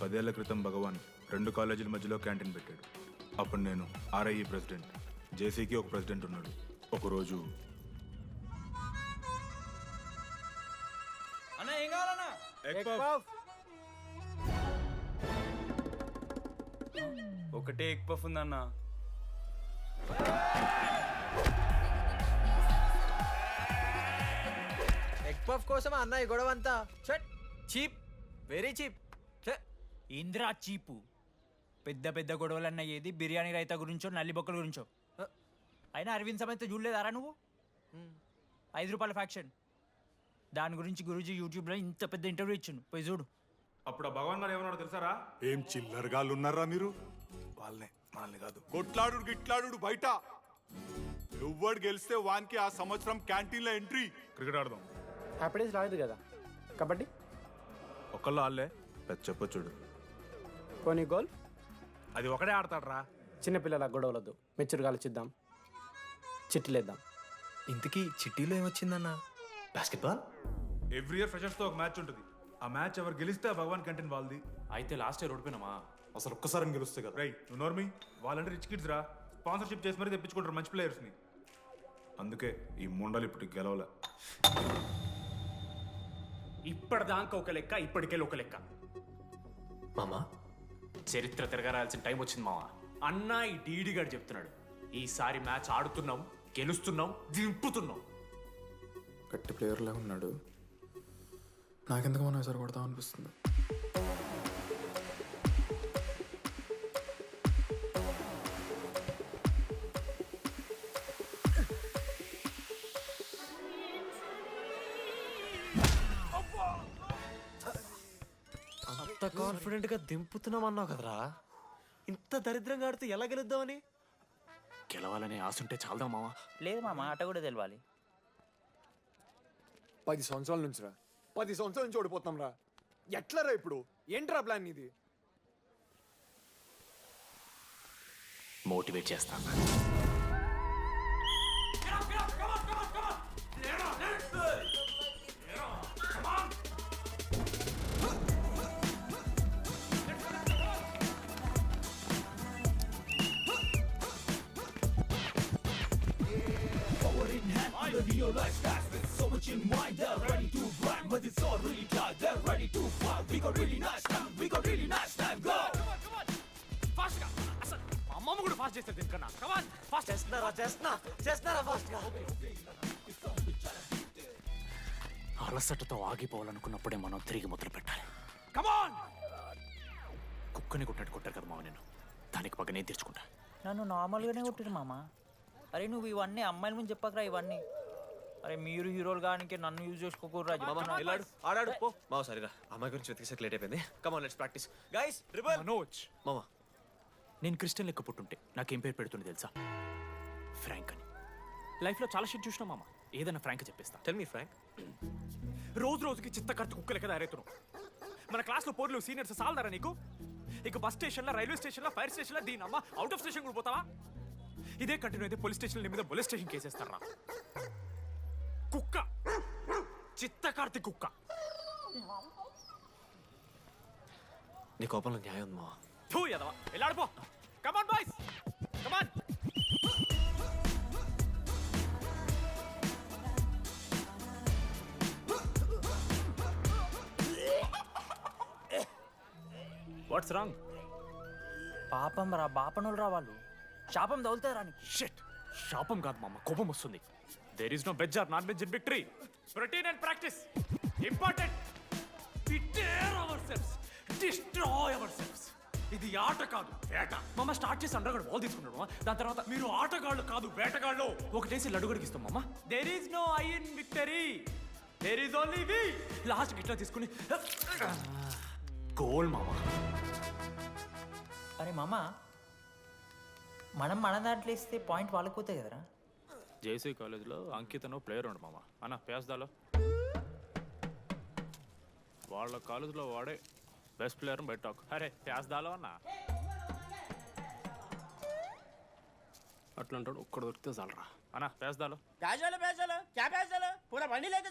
పదేళ్ళ క్రితం భగవాన్ రెండు కాలేజీల మధ్యలో క్యాంటీన్ పెట్టాడు. అప్పుడు నేను ఆర్ఐఈ ప్రెసిడెంట్ జేసీకి ఒక ప్రెసిడెంట్ ఉన్నాడు. ఒకరోజు అన్న ఏం కావాలన్నా? ఒకటే ఎగ్ పఫ్ ఉందన్న. ఎగ్ పఫ్ కోసం అన్న ఈ గొడవ అంతా చట్ చీప్ వెరీ చీప్ ఇంద్రా చీపు? పెద్ద పెద్ద గొడవలన్న ఏది? బిర్యానీ రైతా గురించో నల్లి బొక్కల గురించో? అయినా అరవింద్ సమేత చూడలేదారా నువ్వు? ఐదు రూపాయల ఫ్యాక్షన్. దాని గురించి గురూజీ యూట్యూబ్లో ఇంత పెద్ద ఇంటర్వ్యూ ఇచ్చిండు. పోయి చూడు. అప్పుడు ఆ భగవాన్ గారు ఏమన్నాడు తెలుసారా? ఏం చిల్లరగాళ్ళు ఉన్నారా మీరు? వాళ్ళనే మనల్ని కాదు. కొట్లాడు గిట్లాడు బయట. ఎవ్వడు గెలిస్తే వానికి ఆ సంవత్సరం క్యాంటీన్లో ఎంట్రీ. క్రికెట్ ఆడదాం. హ్యాపీడేస్ రాలేదు కదా. కబడ్డీ? ఒకళ్ళు ఆళ్ళే పెద్ద చెప్పొచ్చుడు పోనీ గోల్? అది ఒకడే ఆడతాడు రా చిన్నపిల్లల గొడవలొద్దు. మెచ్యూర్గా ఆలోచిద్దాం చిట్లేద్దాం ఇంతకీ చిట్టీలో ఏమొచ్చిందన్న? బాస్కెట్బాల్ ఎవ్రీ ఇయర్ ఫ్రెషర్స్తో ఒక మ్యాచ్ ఉంటుంది. ఆ మ్యాచ్ ఎవరు గెలిస్తే ఆ భగవాన్ కంటెంట్ వాళ్ళది. అయితే లాస్ట్ ఇయర్ ఓడిపోయినామా? అసలు ఒక్కసారి గెలుస్తే కదా. రై నువ్వు నోర్మి వాళ్ళంటే రిచ్ కిడ్స్ రా. స్పాన్సర్షిప్ చేసి మరీ తెప్పించుకుంటారు మంచి players ని. అందుకే ఈ ముండలు ఇప్పుడు గెలవలే. ఇప్పటిదాకా ఒక లెక్క ఇప్పటికెళ్ళి ఒక లెక్క. మామా? చరిత్ర తిరగరాల్సిన టైం వచ్చింది మావా. అన్న ఈ డీడీ గారు చెప్తున్నాడు ఈసారి మ్యాచ్ ఆడుతున్నాం గెలుస్తున్నాం దింపుతున్నాం. గట్టి ప్లేయర్లా ఉన్నాడు. నాకెందుకు మనం ఎసరు కొడతాం అనిపిస్తుంది. అంత కాన్ఫిడెంట్గా దింపుతున్నాం అన్నావు కదరా? ఇంత దరిద్రంగా ఆడితే ఎలా గెలుద్దామని? గెలవాలనే ఆశ ఉంటే చాలదా మావా లేదు మా మాట కూడా తెలవాలి. పది సంవత్సరాల నుంచి రా పది సంవత్సరాల నుంచి ఓడిపోతాం రా ఎట్లా రా ఇప్పుడు? ఏంట్రా ప్లాన్ ఇది మోటివేట్ చేస్తాను అమ్మమ్మ కూడా ఫాస్ట్ చేస్తారు దీనికన్నా కమాన్ ఫాస్ట్ చేస్తున్నారా చేస్తున్నా? చేస్తున్నారా ఫాస్ట్గా? అలసటతో ఆగిపోవాలనుకున్నప్పుడే మనం తిరిగి మొదలు పెట్టాలి. కమాన్ కుక్కని కొట్టినట్టు కొట్టారు కదా మావ నేను దానికి పక్క నేను తెచ్చుకుంటా? నన్ను నార్మల్గానే కొట్టిరు మామ. అరే నువ్వు ఇవన్నీ అమ్మాయిల ముందు చెప్పకరా ఇవన్నీ. అరే మీరు హీరోలు కానీ నన్ను యూజ్ చేసుకోకూడరా మామా వెళ్ళాడు ఆడాడు. పో. మామ సరిగా అమ్మాయి గురించి వెతికేసరికి లేట్ అయిపోయింది. Come on let's practice guys rebel Manoj. మామా. నేను క్రిస్టియన్ లెక్క పుట్టుంటే నాకేం పేరు పెడుతుంది తెలుసా? ఫ్రాంక్ అని. లైఫ్లో చాలా షిట్ చూసినా మామ. ఏదైనా ఫ్రాంక్ చెప్పేస్తా. టెల్ మీ ఫ్రాంక్ రోజు రోజుకి చిత్త కత్తి కుక్క లెక్క తయారవుతున్నావు. మన క్లాస్లో పోర్లు సీనియర్స్ సాలదారా నీకు? ఇక బస్ స్టేషన్లో రైల్వే స్టేషన్లో ఫైర్ స్టేషన్లో దీని అమ్మ అవుట్ ఆఫ్ స్టేషన్ కూడా పోతావా? ఇదే కంటిన్యూ అయితే పోలీస్ స్టేషన్ మీద పోలీస్ స్టేషన్ కేసేస్తారా? కుక్క. చిత్త కార్తి కుక్క. నీ కోపంలో న్యాయం ఉంది మావా థూ ఎదవా వెళ్ళాడిపో come on boys come on what's wrong పాపం రా బాపనులు రా వాళ్ళు. శాపం తగులుతారా నీకు. షిట్ శాపం కాదు మామ కోపం వస్తుంది. There is no veg or non veg in victory protein and practice important prepare our cells destroy our cells ఇది ఆట కాదు వేట. మామ స్టార్ట్ చేసి అండర్గడ్ బాల్ తీసుకున్నాడు దాని తర్వాత మీరు ఆటగాళ్ళు కాదు వేటగాళ్ళు. ఒకటేసి లడ్డుగడికి ఇస్తాం మామ. There is no I in victory there is only we last ఇట్లా తీసుకుని గోల్ మామ. అరే మామ మనం మన దాంట్లో ఇస్తే పాయింట్ వాళ్ళకి పోతాయి కదరా. జేసీ కాలేజ్లో అంకితను ప్లేయర్ ఉండు మామ. అన్న పేస్తాలో వాళ్ళ కాలేజ్లో వాడే బెస్ట్ ప్లేయర్ బయట అరే పేస్తాలో అన్న. అట్లా అంటాడు ఒక్కడ దొరికితే చాలరా. అన్న పేస్తాలో పేసాలు పేసాలు క్యా పేసాలు పూరా లేదు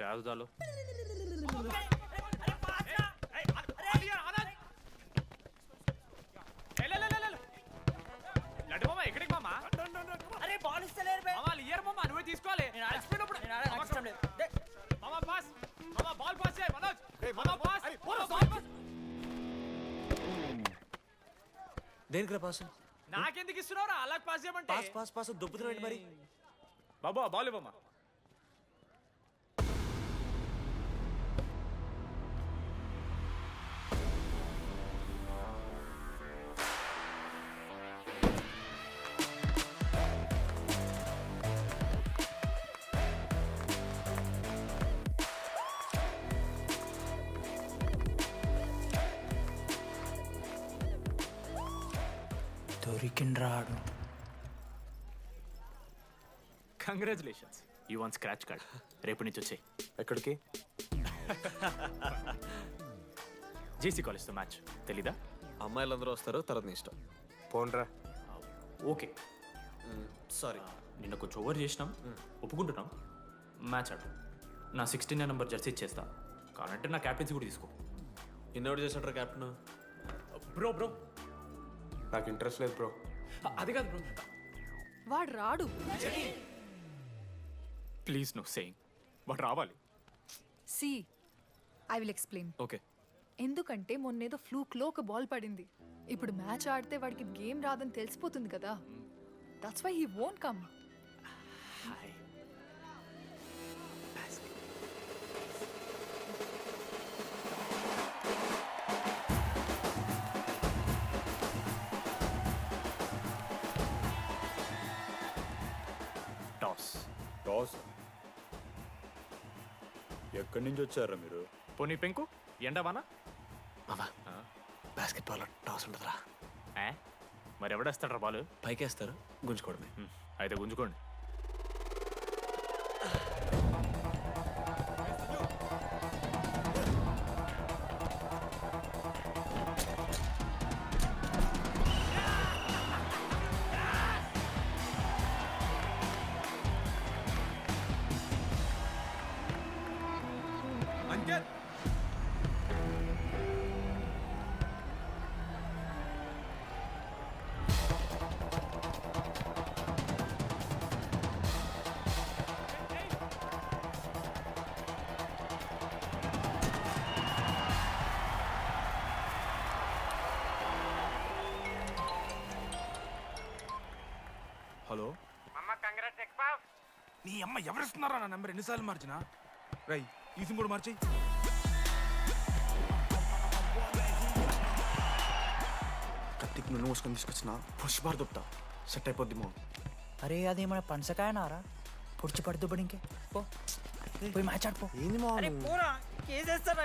పేస్తాలో దేనికి పాస్? నాకెందుకు ఇస్తున్నావురా? అలా పాస్ చేయమంటే. పాస్ పాస్ పాస్ దొబ్బుతున్నాడు మరి? బాబు బాల్ ఇవ్వమ్మా దొరికిండ్రాడు congratulations you won scratch card రేపు నుంచి వచ్చాయి. ఎక్కడికి? జేసీ కాలేజ్తో మ్యాచ్ తెలీదా? అమ్మాయిలందరూ వస్తారు తర్వాత నీ ఇష్టం. పోన్రా. Okay sorry. నిన్న కొంచెం ఓవర్ చేసినాం. ఒప్పుకుంటున్నాం. మ్యాచ్ ఆడు. నా సిక్స్టీన్ నెంబర్ జెర్సీ ఇచ్చేస్తా. కావాలంటే నా క్యాప్టెన్సీ కూడా తీసుకో. ఇన్నోటి చేసినట్టు క్యాప్టెన్ బ్రో బ్రో నాకు ఇంట్రెస్ట్ లేదు బ్రో అది కాదు బ్రో వాడు రాడు. ప్లీజ్ నో సేయింగ్ బట్ రావాలి. See I will explain okay ఎందుకంటే మొన్నేదో ఫ్లూక్లో ఒక బాల్ పడింది. ఇప్పుడు మ్యాచ్ ఆడితే వాడికి గేమ్ రాదని తెలిసిపోతుంది కదా. That's why he won't come toss ఎక్కడి నుంచి వచ్చారా మీరు? పోనీ పెంకు ఎండవానా మామా బాస్కెట్ బాల్ టాస్ ఉండదురా ఏ? మరి ఎవడేస్తాడ్రా బాలు? పైకేస్తారు గుంజుకోవడమే. అయితే గుంజుకోండి. ఎవరిస్తున్నారా నా నెంబర్ ఎన్నిసార్లు మార్చినా? రై ఈ సిమ్ కూడా మార్చి కత్తికి నూనె పోసుకొని తీసుకొచ్చిన పుష్ బార్ దొప్తా సెట్ అయిపోద్ది మో అరే అది మన పనసకాయ నారా పొడిచి పడుతూ పడి ఇంకే పో. పోయి మ్యాచ్ ఆడిపో ఏంది మా అరే పోరా. కేసేస్తారా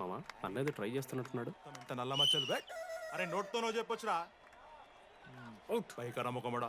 మామా అన్నది ట్రై చేస్తున్నట్టున్నాడు. ఇంత నల్ల మచ్చలు బెట్ అరే నోట్తో నో చెప్పొచ్చురా పైకరా ముఖమడా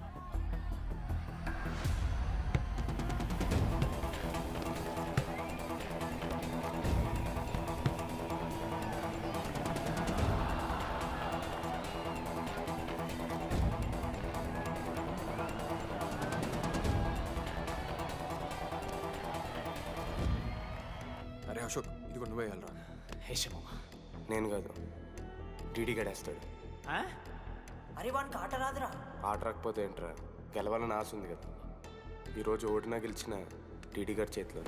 ఇది నువ్వే వెళ్ళరా. హేషమో నేను కాదు టీడీ గడేస్తాడు. అరే వానికి ఆట రాదురా. ఆట రాకపోతే ఏంట్రా? గెలవాలని ఆశ ఉంది కదా. ఈరోజు ఓడినా గెలిచిన టీడీ గారి చేతిలో